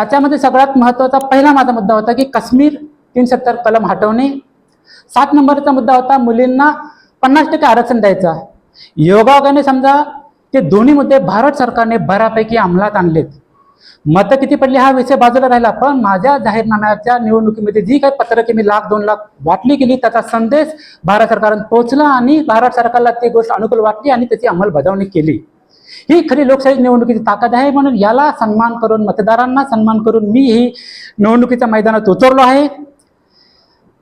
त्याच्यामध्ये सगळ्यात महत्त्वाचा पहिला माझा मुद्दा होता की काश्मीर तीन सत्तर कलम हटवणे. सात नंबरचा मुद्दा होता मुलींना पन्नास टक्के आरक्षण द्यायचा योगायोगाने समजा ते दोन्ही मुद्दे भारत सरकारने बऱ्यापैकी अंमलात आणलेत. मतं किती पडली हा विषय बाजूला राहिला पण माझ्या जाहीरनाम्याच्या निवडणुकीमध्ये जी काही पत्रके मी लाख दोन लाख वाटली गेली त्याचा संदेश भारत सरकारने पोहोचला आणि भारत सरकारला ती गोष्ट अनुकूल वाटली आणि त्याची अंमलबजावणी केली. ही खरी लोकशाही निवडणुकीची ताकद आहे म्हणून याला सन्मान करून मतदारांना सन्मान करून मी ही निवडणुकीच्या मैदानात उतरलो आहे.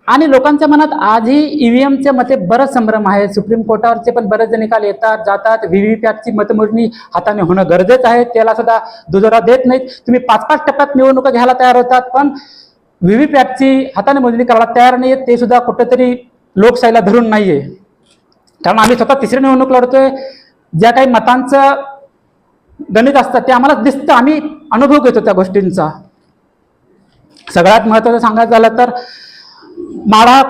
आणि लोकांच्या मनात आजही ईव्हीएमचे मते बरंच संभ्रम आहे. सुप्रीम कोर्टावरचे पण बरेच जण निकाल येतात जातात. व्ही पॅटची मतमोजणी हाताने होणं गरजेचं आहे. त्याला सुद्धा दुजोरा देत नाहीत. तुम्ही पाच पाच टप्प्यात निवडणुका घ्यायला तयार होतात पण व्ही पॅटची हाताने मोजणी करायला तयार नाही ते सुद्धा कुठेतरी लोकशाहीला धरून नाहीये. कारण आम्ही स्वतः तिसरी निवडणूक लढतोय. ज्या काही मतांचं गणित असतं ते आम्हाला दिसतं. आम्ही अनुभव घेतो त्या गोष्टींचा. सगळ्यात महत्त्वाचं सांगायचं झालं तर माढा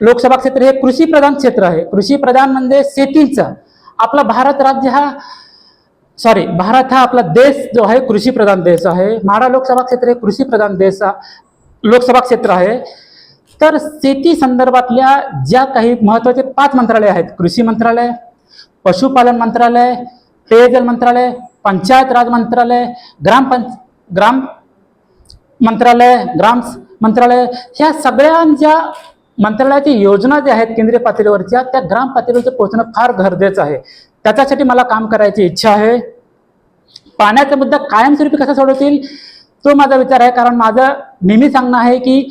लोकसभा क्षेत्र हे कृषी प्रधान क्षेत्र आहे. कृषी प्रधान म्हणजे शेतीचं. आपला भारत राज्य हा सॉरी भारत हा आपला देश जो आहे कृषी प्रधान देश आहे. माढा लोकसभा क्षेत्र हे कृषी प्रधान देश लोकसभा क्षेत्र आहे. तर शेती संदर्भातल्या ज्या काही महत्त्वाचे पाच मंत्रालय आहेत कृषी मंत्रालय पशुपालन मंत्रालय पेयजल मंत्रालय पंचायत राज मंत्रालय ग्रामपंच ग्राम मंत्रालय ग्राम मंत्रालय ह्या सगळ्यांच्या मंत्रालयाच्या योजना ज्या आहेत केंद्रीय पातळीवरच्या त्या ग्राम पातळीवर पोहोचणं फार गरजेचं आहे. त्याच्यासाठी मला काम करायची इच्छा आहे. पाण्याचा मुद्दा कायमस्वरूपी कसा सोडवतील तो माझा विचार आहे. कारण माझं नेहमी सांगणं आहे की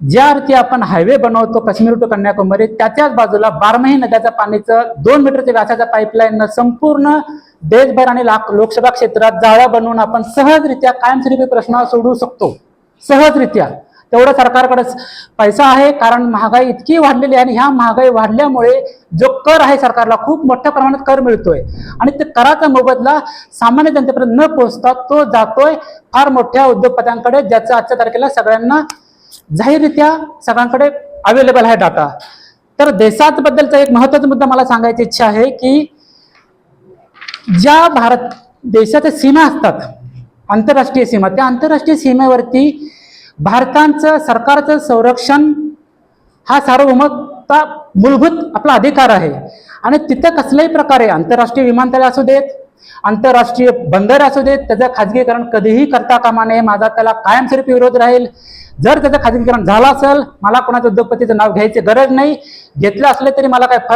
ज्या अर्थी आपण हायवे बनवतो काश्मीर टू कन्याकुमारी त्याच्याच बाजूला बारमाही नद्याच्या पाणीचं दोन मीटरच्या व्यासाच्या पाईपलाईननं संपूर्ण देशभर आणि लाख लोकसभा क्षेत्रात जाळ्या बनवून आपण सहजरित्या कायमस्वरूपी प्रश्न सोडवू शकतो. सहजरित्या. तेवढं सरकारकडे पैसा आहे कारण महागाई इतकी वाढलेली आहे आणि ह्या महागाई वाढल्यामुळे जो कर आहे सरकारला खूप मोठ्या प्रमाणात कर मिळतोय. आणि ते कराचा मोबदला सामान्य जनतेपर्यंत न पोहोचता तो जातोय फार मोठ्या उद्योगपत्यांकडे ज्याचा आजच्या तारखेला सगळ्यांना जाहीररित्या सगळ्यांकडे अवेलेबल आहे डाटा तर देशात बद्दलचा एक महत्त्वाचा मुद्दा मला सांगायची इच्छा आहे की ज्या भारत देशाच्या सीमा असतात आंतरराष्ट्रीय सीमा त्या आंतरराष्ट्रीय सीमेवरती भारतांचं सरकारचं संरक्षण हा सार्वभौमता मूलभूत आपला अधिकार आहे. आणि तिथं कसल्याही प्रकारे आंतरराष्ट्रीय विमानतळ असू देत आंतरराष्ट्रीय बंदर असू देत त्याचं खाजगीकरण कधीही करता कामा नये. माझा त्याला कायमस्वरूपी विरोध राहील. जर त्याचं खाजगीकरण झालं असेल मला कोणाच्या उद्योगपतीचं नाव घ्यायची गरज नाही. घेतलं असलं तरी मला काय फरक